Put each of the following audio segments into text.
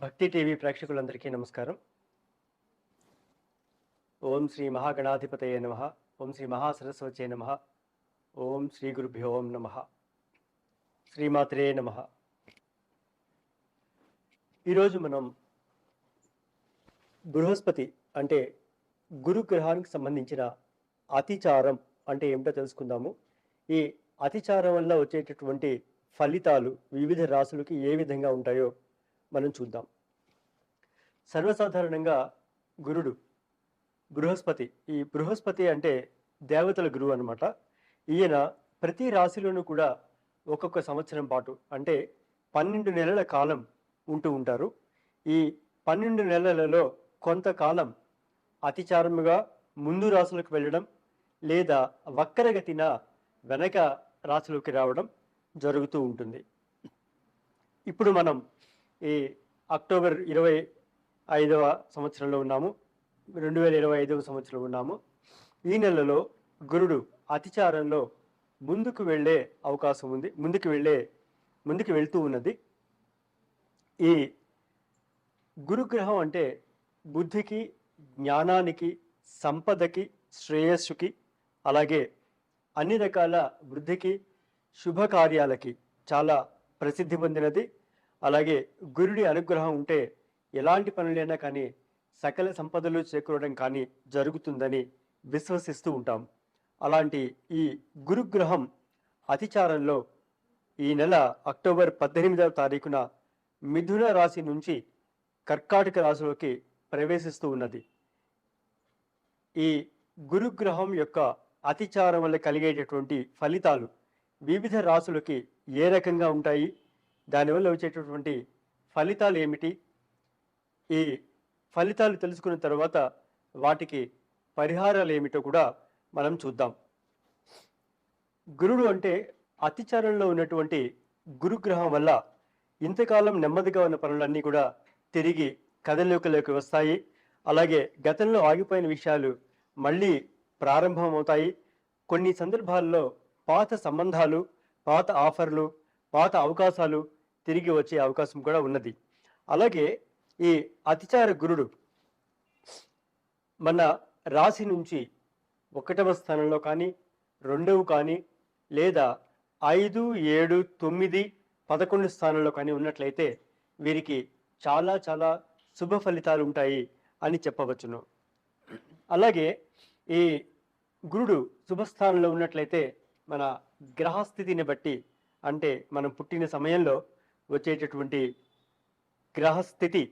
భక్తి టీవీ ప్రేక్షకులందరికీ నమస్కారం. ఓం శ్రీ మహాగణాధిపతయ నమ. ఓం శ్రీ మహాసరస్వతే నమ. ఓం శ్రీ గురుభ్యో ఓం నమ. శ్రీమాత్రే నమ. ఈరోజు మనం బృహస్పతి అంటే గురుగ్రహానికి సంబంధించిన అతిచారం అంటే ఏమిటో తెలుసుకుందాము. ఈ అతిచారం వల్ల వచ్చేటటువంటి ఫలితాలు వివిధ రాసులకి ఏ విధంగా ఉంటాయో మనం చూద్దాం. సర్వసాధారణంగా గురుడు బృహస్పతి ఈ బృహస్పతి అంటే దేవతల గురువు అనమాట ఈయన ప్రతి రాశిలోనూ కూడా ఒక్కొక్క సంవత్సరం పాటు అంటే పన్నెండు నెలల కాలం ఉంటూ ఉంటారు. ఈ పన్నెండు నెలలలో కొంతకాలం అతిచారముగా ముందు రాశులకు వెళ్ళడం లేదా వక్రగతిన వెనక రాశిలోకి రావడం జరుగుతూ ఉంటుంది. ఇప్పుడు మనం ఈ అక్టోబర్ ఇరవై ఐదవ సంవత్సరంలో ఉన్నాము. రెండు వేల ఇరవై ఐదవ సంవత్సరంలో ఉన్నాము. ఈ నెలలో గురుడు అతిచారంలో ముందుకు వెళ్ళే అవకాశం ఉంది. ముందుకు వెళ్ళే ముందుకు వెళ్తూ ఉన్నది. ఈ గురుగ్రహం అంటే బుద్ధికి జ్ఞానానికి సంపదకి శ్రేయస్సుకి అలాగే అన్ని రకాల వృద్ధికి శుభకార్యాలకి చాలా ప్రసిద్ధి పొందినది. అలాగే గురుడి అనుగ్రహం ఉంటే ఎలాంటి పనులైనా కానీ సకల సంపదలు చేకూరడం కానీ జరుగుతుందని విశ్వసిస్తూ ఉంటాం. అలాంటి ఈ గురుగ్రహం అతిచారంలో ఈ నెల అక్టోబర్ పద్దెనిమిదవ తారీఖున మిథున రాశి నుంచి కర్కాటక రాశిలోకి ప్రవేశిస్తూ ఉన్నది. ఈ గురుగ్రహం యొక్క అతిచారం వల్ల కలిగేటటువంటి ఫలితాలు వివిధ రాశులకి ఏ రకంగా ఉంటాయి? దానివల్ల వచ్చేటటువంటి ఫలితాలు ఏమిటి? ఈ ఫలితాలు తెలుసుకున్న తర్వాత వాటికి పరిహారాలు ఏమిటో కూడా మనం చూద్దాం. గురుడు అంటే అతిచారంలో ఉన్నటువంటి గురుగ్రహం వల్ల ఇంతకాలం నెమ్మదిగా ఉన్న పనులన్నీ కూడా తిరిగి కథలోకిలోకి వస్తాయి. అలాగే గతంలో ఆగిపోయిన విషయాలు మళ్ళీ ప్రారంభమవుతాయి. కొన్ని సందర్భాల్లో పాత సంబంధాలు పాత ఆఫర్లు పాత అవకాశాలు తిరిగి వచ్చే అవకాశం కూడా ఉన్నది. అలాగే ఈ అతిచార గురుడు మన రాశి నుంచి ఒకటవ స్థానంలో కానీ రెండవ కానీ లేదా ఐదు ఏడు తొమ్మిది పదకొండు స్థానంలో కానీ ఉన్నట్లయితే వీరికి చాలా చాలా శుభ ఫలితాలు ఉంటాయి అని చెప్పవచ్చును. అలాగే ఈ గురుడు శుభస్థానంలో ఉన్నట్లయితే మన గ్రహస్థితిని బట్టి అంటే మనం పుట్టిన సమయంలో వచ్చేటటువంటి గ్రహస్థితి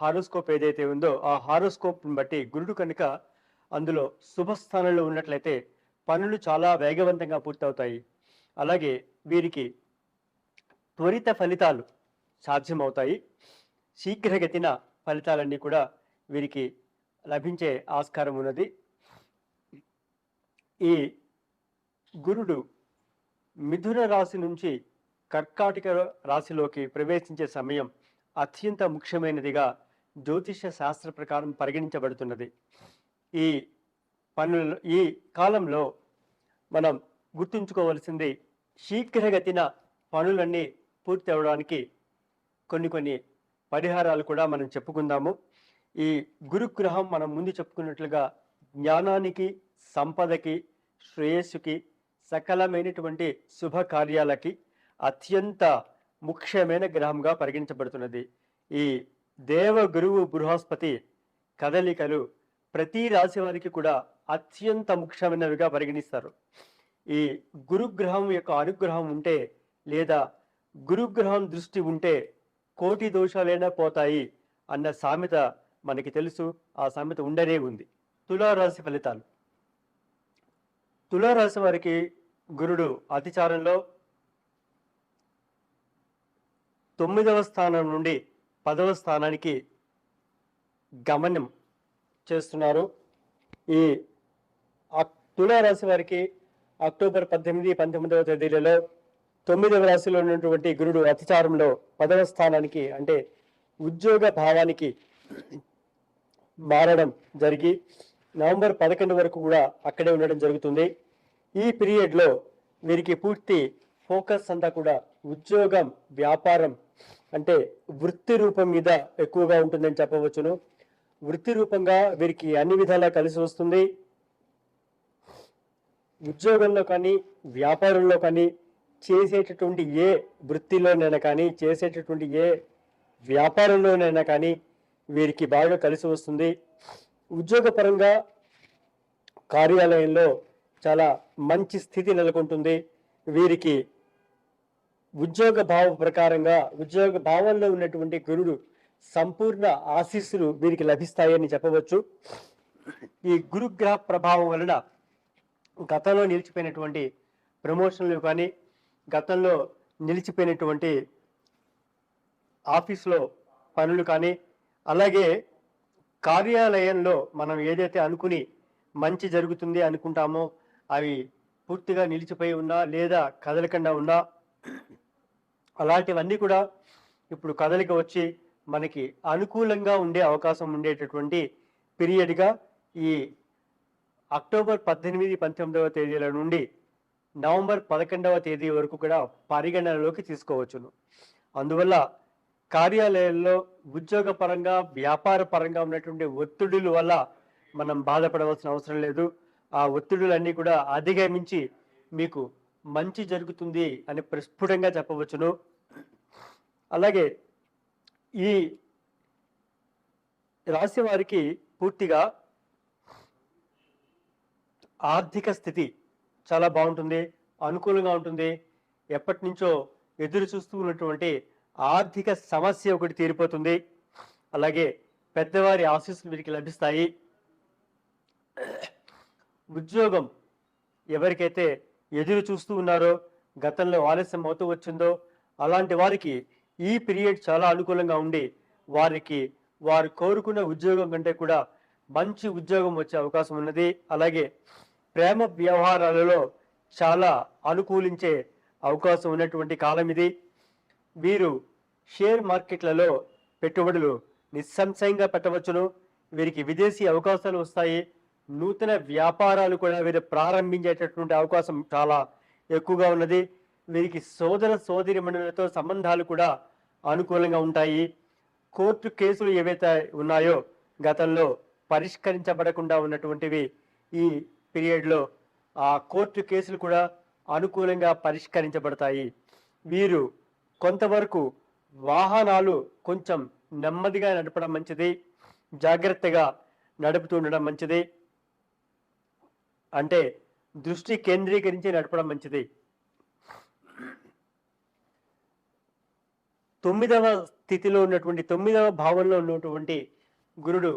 హారోస్కోప్ ఏదైతే ఉందో ఆ హారోస్కోప్ని బట్టి గురుడు కనుక అందులో శుభస్థానంలో ఉన్నట్లయితే పనులు చాలా వేగవంతంగా పూర్తవుతాయి. అలాగే వీరికి త్వరిత ఫలితాలు సాధ్యమవుతాయి. శీఘ్రగతిన ఫలితాలన్నీ కూడా వీరికి లభించే ఆస్కారం ఉన్నది. ఈ గురుడు మిథున రాశి నుంచి కర్కాటక రాశిలోకి ప్రవేశించే సమయం అత్యంత ముఖ్యమైనదిగా జ్యోతిష శాస్త్ర ప్రకారం పరిగణించబడుతున్నది. ఈ పనులు ఈ కాలంలో మనం గుర్తుంచుకోవలసింది శీఘ్రగతిన పనులన్నీ పూర్తి అవడానికి కొన్ని కొన్ని పరిహారాలు కూడా మనం చెప్పుకుందాము. ఈ గురుగ్రహం మనం ముందు చెప్పుకున్నట్లుగా జ్ఞానానికి సంపదకి శ్రేయస్సుకి సకలమైనటువంటి శుభకార్యాలకి అత్యంత ముఖ్యమైన గ్రహంగా పరిగణించబడుతున్నది. ఈ దేవ గురువు బృహస్పతి కదలికలు ప్రతి రాశి వారికి కూడా అత్యంత ముఖ్యమైనవిగా పరిగణిస్తారు. ఈ గురుగ్రహం యొక్క అనుగ్రహం ఉంటే లేదా గురుగ్రహం దృష్టి ఉంటే కోటి దోషాలైనా పోతాయి అన్న సామెత మనకి తెలుసు. ఆ సామెత ఉండనే ఉంది. తులారాశి ఫలితాలు. తులారాశి వారికి గురుడు అతిచారంలో తొమ్మిదవ స్థానం నుండి పదవ స్థానానికి గమనం చేస్తున్నారు. ఈ తులారాశి వారికి అక్టోబర్ పద్దెనిమిది పంతొమ్మిదవ తేదీలలో తొమ్మిదవ రాశిలో ఉన్నటువంటి గురుడు అతిచారంలో పదవ స్థానానికి అంటే ఉద్యోగ భావానికి మారడం జరిగి నవంబర్ పదకొండు వరకు కూడా అక్కడే ఉండడం జరుగుతుంది. ఈ పీరియడ్లో వీరికి పూర్తి ఫోకస్ అంతా కూడా ఉద్యోగం వ్యాపారం అంటే వృత్తి రూపం మీద ఎక్కువగా ఉంటుందని చెప్పవచ్చును. వృత్తి రూపంగా వీరికి అన్ని విధాలా కలిసి వస్తుంది. ఉద్యోగంలో కానీ వ్యాపారంలో కానీ చేసేటటువంటి ఏ వృత్తిలోనైనా కానీ చేసేటటువంటి ఏ వ్యాపారంలోనైనా కానీ వీరికి బాగా కలిసి వస్తుంది. ఉద్యోగపరంగా కార్యాలయంలో చాలా మంచి స్థితి నెలకొంటుంది. వీరికి ఉద్యోగ భావ ప్రకారంగా ఉద్యోగ భావంలో ఉన్నటువంటి గురుడు సంపూర్ణ ఆశీస్సులు వీరికి లభిస్తాయని చెప్పవచ్చు. ఈ గురుగ్రహ ప్రభావం వలన గతంలో నిలిచిపోయినటువంటి ప్రమోషన్లు కానీ గతంలో నిలిచిపోయినటువంటి ఆఫీస్లో పనులు కానీ అలాగే కార్యాలయంలో మనం ఏదైతే అనుకుని మంచి జరుగుతుంది అనుకుంటామో అవి పూర్తిగా నిలిచిపోయి ఉన్నా లేదా కదలకుండా ఉన్నా అలాంటివన్నీ కూడా ఇప్పుడు కదలిక వచ్చి మనకి అనుకూలంగా ఉండే అవకాశం ఉండేటటువంటి పీరియడ్గా ఈ అక్టోబర్ పద్దెనిమిది పంతొమ్మిదవ తేదీల నుండి నవంబర్ పదకొండవ తేదీ వరకు కూడా పరిగణనలోకి తీసుకోవచ్చును. అందువల్ల కార్యాలయాల్లో ఉద్యోగ పరంగా వ్యాపార పరంగా ఉన్నటువంటి ఒత్తిడుల వల్ల మనం బాధపడవలసిన అవసరం లేదు. ఆ ఒత్తిడులన్నీ కూడా అధిగమించి మీకు మంచి జరుగుతుంది అని ప్రస్ఫుటంగా చెప్పవచ్చును. అలాగే ఈ రాశి వారికి పూర్తిగా ఆర్థిక స్థితి చాలా బాగుంటుంది అనుకూలంగా ఉంటుంది. ఎప్పటి నుంచో ఎదురు చూస్తూ ఉన్నటువంటి ఆర్థిక సమస్య ఒకటి తీరిపోతుంది. అలాగే పెద్దవారి ఆశీస్సులు వీరికి లభిస్తాయి. ఉద్యోగం ఎవరికైతే ఎదురు చూస్తూ ఉన్నారో గతంలో ఆలస్యం అవుతూ వచ్చిందో అలాంటి వారికి ఈ పీరియడ్ చాలా అనుకూలంగా ఉండి వారికి వారు కోరుకున్న ఉద్యోగం కంటే కూడా మంచి ఉద్యోగం వచ్చే అవకాశం ఉన్నది. అలాగే ప్రేమ వ్యవహారాలలో చాలా అనుకూలించే అవకాశం ఉన్నటువంటి కాలం ఇది. వీరు షేర్ మార్కెట్లలో పెట్టుబడులు నిస్సంశయంగా పెట్టవచ్చును. వీరికి విదేశీ అవకాశాలు వస్తాయి. నూతన వ్యాపారాలు కూడా వీరు ప్రారంభించేటటువంటి అవకాశం చాలా ఎక్కువగా ఉన్నది. వీరికి సోదర సోదరి మండలతో సంబంధాలు కూడా అనుకూలంగా ఉంటాయి. కోర్టు కేసులు ఏవైతే ఉన్నాయో గతంలో పరిష్కరించబడకుండా ఉన్నటువంటివి ఈ పీరియడ్లో ఆ కోర్టు కేసులు కూడా అనుకూలంగా పరిష్కరించబడతాయి. వీరు కొంతవరకు వాహనాలు కొంచెం నెమ్మదిగా నడపడం మంచిది. జాగ్రత్తగా నడుపుతూ ఉండడం మంచిది. అంటే దృష్టి కేంద్రీకరించి నడపడం మంచిది. తొమ్మిదవ స్థితిలో ఉన్నటువంటి తొమ్మిదవ భావంలో ఉన్నటువంటి గురుడు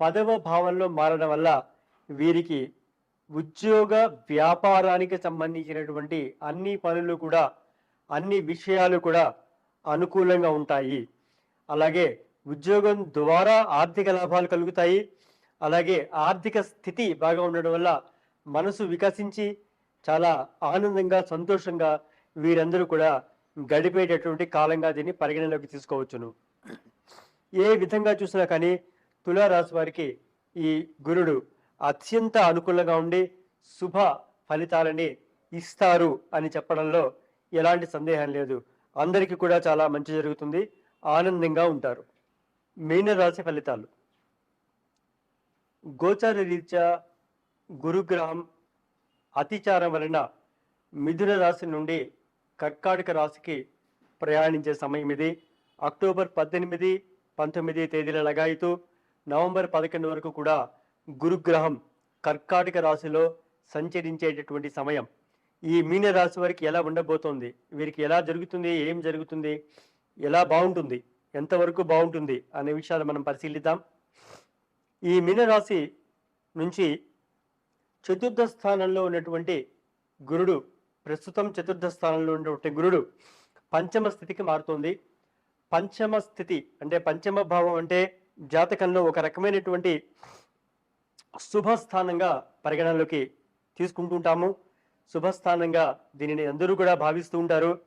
పదవ భావంలో మారడం వల్ల వీరికి ఉద్యోగ వ్యాపారానికి సంబంధించినటువంటి అన్ని పనులు కూడా అన్ని విషయాలు కూడా అనుకూలంగా ఉంటాయి. అలాగే ఉద్యోగం ద్వారా ఆర్థిక లాభాలు కలుగుతాయి. అలాగే ఆర్థిక స్థితి బాగా ఉండడం వల్ల మనసు వికసించి చాలా ఆనందంగా సంతోషంగా వీరందరూ కూడా గడిపేటటువంటి కాలంగా దీన్ని పరిగణలోకి తీసుకోవచ్చును. ఏ విధంగా చూసినా కానీ తులారాశి వారికి ఈ గురుడు అత్యంత అనుకూలంగా ఉండి శుభ ఫలితాలని ఇస్తారు అని చెప్పడంలో ఎలాంటి సందేహం లేదు. అందరికీ కూడా చాలా మంచి జరుగుతుంది. ఆనందంగా ఉంటారు. మీనరాశి ఫలితాలు. గోచార రీత్యా గురుగ్రహం అతిచారం వలన మిథున రాశి నుండి కర్కాటక రాశికి ప్రయాణించే సమయం ఇది. అక్టోబర్ పద్దెనిమిది పంతొమ్మిది తేదీల లగాయితూ నవంబర్ పదకొండు వరకు కూడా గురుగ్రహం కర్కాటక రాశిలో సంచరించేటటువంటి సమయం. ఈ మీన రాశి వారికి ఎలా ఉండబోతోంది? వీరికి ఎలా జరుగుతుంది? ఏం జరుగుతుంది? ఎలా బాగుంటుంది? ఎంతవరకు బాగుంటుంది? అనే విషయాలు మనం పరిశీలిద్దాం. ఈ మీనరాశి నుంచి చతుర్థ స్థానంలో ఉన్నటువంటి గురుడు ప్రస్తుతం చతుర్థ స్థానంలో ఉన్నటువంటి గురుడు పంచమ స్థితికి మారుతోంది. పంచమ స్థితి అంటే పంచమ భావం అంటే జాతకంలో ఒక రకమైనటువంటి శుభస్థానంగా పరిగణనలోకి తీసుకుంటుంటాము శుభస్థానంగా దీనిని అందరూ కూడా భావిస్తూ ఉంటారు.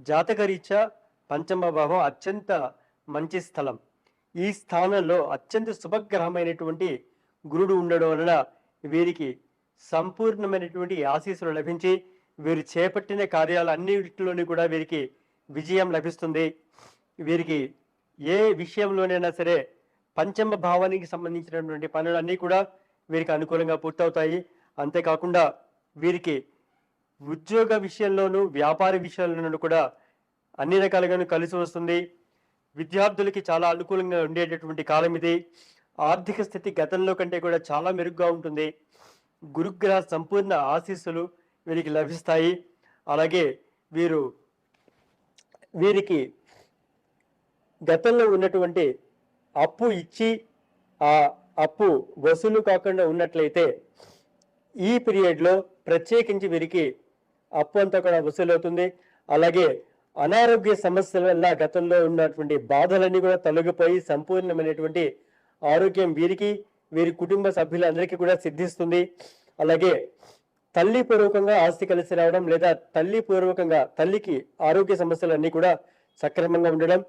జాతకరీత్యా పంచమ భావం అత్యంత మంచి స్థలం. ఈ స్థానంలో అత్యంత శుభగ్రహమైనటువంటి గురుడు ఉండడం వలన వీరికి సంపూర్ణమైనటువంటి ఆశీస్సులు లభించి వీరు చేపట్టిన కార్యాలు కూడా వీరికి విజయం లభిస్తుంది. వీరికి ఏ విషయంలోనైనా సరే పంచమ భావానికి సంబంధించినటువంటి పనులన్నీ కూడా వీరికి అనుకూలంగా పూర్తవుతాయి. అంతేకాకుండా వీరికి ఉద్యోగ విషయంలోనూ వ్యాపార విషయంలోనూ కూడా అన్ని రకాలుగాను కలిసి వస్తుంది. విద్యార్థులకి చాలా అనుకూలంగా ఉండేటటువంటి కాలం ఇది. ఆర్థిక స్థితి గతంలో కంటే కూడా చాలా మెరుగ్గా ఉంటుంది. గురుగ్రహ సంపూర్ణ ఆశీస్సులు వీరికి లభిస్తాయి. అలాగే వీరు వీరికి గతంలో ఉన్నటువంటి అప్పు ఇచ్చి ఆ అప్పు వసూలు కాకుండా ఉన్నట్లయితే ఈ పీరియడ్లో ప్రత్యేకించి వీరికి అప్పు అంతా కూడా వసూలు అవుతుంది. అలాగే అనారోగ్య సమస్యల వల్ల గతంలో ఉన్నటువంటి బాధలన్నీ కూడా తొలగిపోయి సంపూర్ణమైనటువంటి ఆరోగ్యం వీరికి వీరి కుటుంబ సభ్యులందరికీ కూడా సిద్ధిస్తుంది. అలాగే తల్లి పూర్వకంగా ఆస్తి కలిసి రావడం లేదా తల్లి పూర్వకంగా తల్లికి ఆరోగ్య సమస్యలన్నీ కూడా సక్రమంగా ఉండడం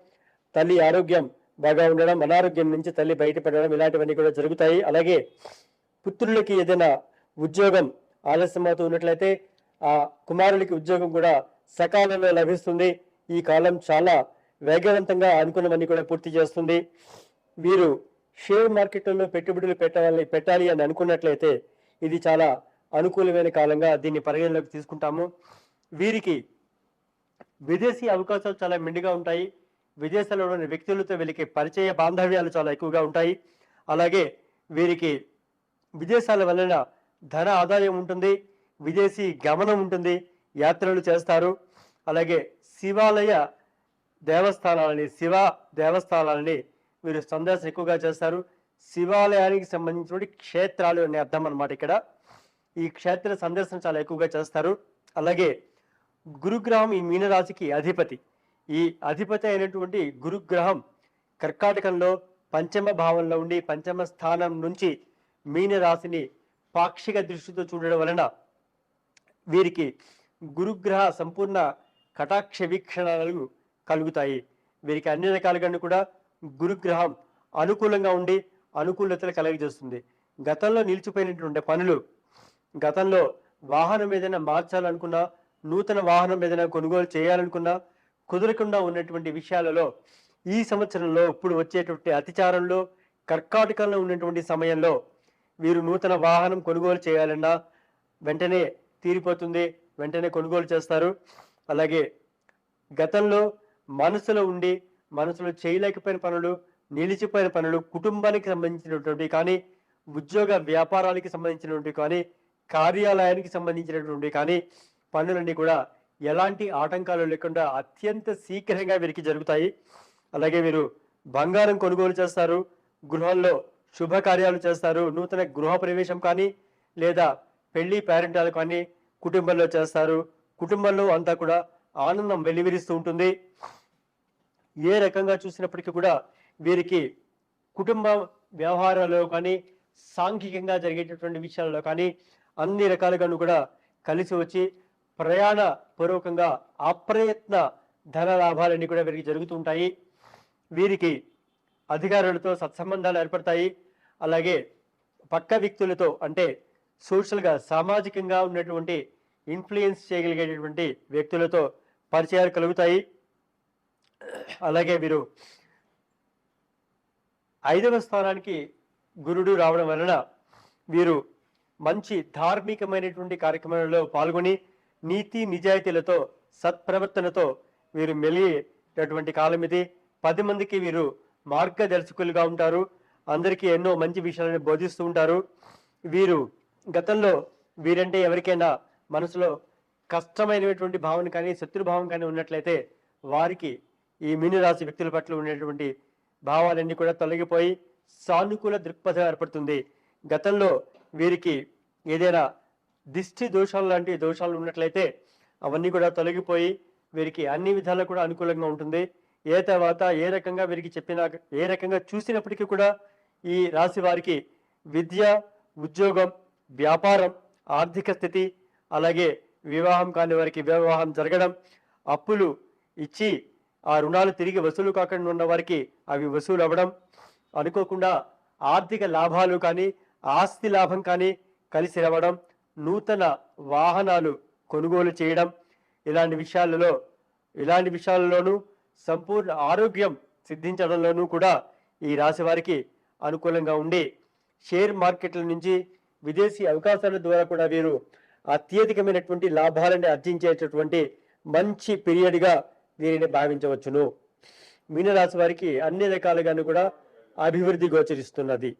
తల్లి ఆరోగ్యం బాగా ఉండడం అనారోగ్యం నుంచి తల్లి బయటపడడం ఇలాంటివన్నీ కూడా జరుగుతాయి. అలాగే పుత్రులకి ఏదైనా ఉద్యోగం ఆలస్యమవుతూ ఉన్నట్లయితే ఆ కుమారులకి ఉద్యోగం కూడా సకాలంలో లభిస్తుంది. ఈ కాలం చాలా వేగవంతంగా అనుకున్నవన్నీ కూడా పూర్తి చేస్తుంది. వీరు షేర్ మార్కెట్లలో పెట్టుబడులు పెట్టాలి పెట్టాలి అని అనుకున్నట్లయితే ఇది చాలా అనుకూలమైన కాలంగా దీన్ని పరిగణలోకి తీసుకుంటాము. వీరికి విదేశీ అవకాశాలు చాలా మెండుగా ఉంటాయి. విదేశాల్లో ఉన్న వ్యక్తులతో వీరికి పరిచయ బాంధవ్యాలు చాలా ఎక్కువగా ఉంటాయి. అలాగే వీరికి విదేశాల వలన ధన ఆదాయం ఉంటుంది. విదేశీ గమనం ఉంటుంది. యాత్రలు చేస్తారు. అలాగే శివాలయ దేవస్థానాలని శివ దేవస్థానాలని వీరు సందర్శన ఎక్కువగా చేస్తారు. శివాలయానికి సంబంధించినటువంటి క్షేత్రాలు అనే అర్థం అనమాట ఇక్కడ. ఈ క్షేత్ర సందర్శన చాలా ఎక్కువగా చేస్తారు. అలాగే గురుగ్రహం ఈ మీనరాశికి అధిపతి. ఈ అధిపతి అయినటువంటి గురుగ్రహం కర్కాటకంలో పంచమ భావంలో ఉండి పంచమ స్థానం నుంచి మీనరాశిని పాక్షిక దృష్టితో చూడడం వలన వీరికి గురుగ్రహ సంపూర్ణ కటాక్ష వీక్షణాలు కలుగుతాయి. వీరికి అన్ని రకాలుగా కూడా గురుగ్రహం అనుకూలంగా ఉండి అనుకూలతలు కలగజేస్తుంది. గతంలో నిలిచిపోయినటువంటి పనులు గతంలో వాహనం ఏదైనా మార్చాలనుకున్నా నూతన వాహనం ఏదైనా కొనుగోలు చేయాలనుకున్నా కుదరకుండా ఉన్నటువంటి విషయాలలో ఈ సంవత్సరంలో ఇప్పుడు వచ్చేటువంటి అతిచారంలో కర్కాటకంలో ఉన్నటువంటి సమయంలో వీరు నూతన వాహనం కొనుగోలు చేయాలన్నా వెంటనే తీరిపోతుంది వెంటనే కొనుగోలు చేస్తారు. అలాగే గతంలో మనసులో ఉండి మనసులో చేయలేకపోయిన పనులు నిలిచిపోయిన పనులు కుటుంబానికి సంబంధించినటువంటి కానీ ఉద్యోగ వ్యాపారాలకి సంబంధించినటువంటి కానీ కార్యాలయానికి సంబంధించినటువంటి కానీ పనులన్నీ కూడా ఎలాంటి ఆటంకాలు లేకుండా అత్యంత శీఘ్రంగా వీరికి జరుగుతాయి. అలాగే వీరు బంగారం కొనుగోలు చేస్తారు గృహంలో శుభకార్యాలు చేస్తారు నూతన గృహ ప్రవేశం కానీ లేదా పెళ్ళి పేరెంటాలు కానీ కుటుంబంలో చేస్తారు. కుటుంబంలో అంతా కూడా ఆనందం వెలివిరిస్తూ ఉంటుంది. ఏ రకంగా చూసినప్పటికీ కూడా వీరికి కుటుంబ వ్యవహారాల్లో కానీ సాంఘికంగా జరిగేటటువంటి విషయాల్లో కానీ అన్ని రకాలుగాను కూడా కలిసి వచ్చి ప్రయాణ పూర్వకంగా అప్రయత్న ధన లాభాలన్నీ కూడా వీరికి జరుగుతూ ఉంటాయి. వీరికి అధికారులతో సత్సంబంధాలు ఏర్పడతాయి. అలాగే పక్క వ్యక్తులతో అంటే సోషల్గా సామాజికంగా ఉన్నటువంటి ఇన్ఫ్లుయెన్స్ చేయగలిగేటటువంటి వ్యక్తులతో పరిచయాలు కలుగుతాయి. అలాగే వీరు ఐదవ స్థానానికి గురుడు రావడం వలన వీరు మంచి ధార్మికమైనటువంటి కార్యక్రమాలలో పాల్గొని నీతి నిజాయితీలతో సత్ప్రవర్తనతో వీరు మెలిగేటటువంటి కాలం ఇది. పది మందికి వీరు మార్గదర్శకులుగా ఉంటారు. అందరికీ ఎన్నో మంచి విషయాలను బోధిస్తూ ఉంటారు. వీరు గతంలో వీరంటే ఎవరికైనా మనసులో కష్టమైనటువంటి భావన కానీ శత్రుభావం కానీ ఉన్నట్లయితే వారికి ఈ మీనరాశి వ్యక్తుల పట్ల ఉండేటువంటి భావాలన్నీ కూడా తొలగిపోయి సానుకూల దృక్పథం ఏర్పడుతుంది. గతంలో వీరికి ఏదైనా దిష్టి దోషాలు లాంటి దోషాలు ఉన్నట్లయితే అవన్నీ కూడా తొలగిపోయి వీరికి అన్ని విధాలు కూడా అనుకూలంగా ఉంటుంది. ఏ తర్వాత ఏ రకంగా వీరికి చెప్పినా ఏ రకంగా చూసినప్పటికీ కూడా ఈ రాశి వారికి విద్య ఉద్యోగం వ్యాపారం ఆర్థిక స్థితి అలాగే వివాహం కాని వారికి వివాహం జరగడం అప్పులు ఇచ్చి ఆ రుణాలు తిరిగి వసూలు కాకుండా ఉన్న వారికి అవి వసూలు అవ్వడం అనుకోకుండా ఆర్థిక లాభాలు కానీ ఆస్తి లాభం కానీ కలిసి రావడం నూతన వాహనాలు కొనుగోలు చేయడం ఇలాంటి విషయాలలో ఇలాంటి విషయాలలోనూ సంపూర్ణ ఆరోగ్యం సిద్ధించడంలోనూ కూడా ఈ రాశి వారికి అనుకూలంగా ఉండి షేర్ మార్కెట్ల నుంచి విదేశీ అవకాశాల ద్వారా కూడా వీరు అత్యధికమైనటువంటి లాభాలను ఆర్జించేటటువంటి మంచి పీరియడ్గా దీనిని భావించవచ్చును. మీనరాశి వారికి అన్ని రకాలుగాను కూడా అభివృద్ధి గోచరిస్తున్నది.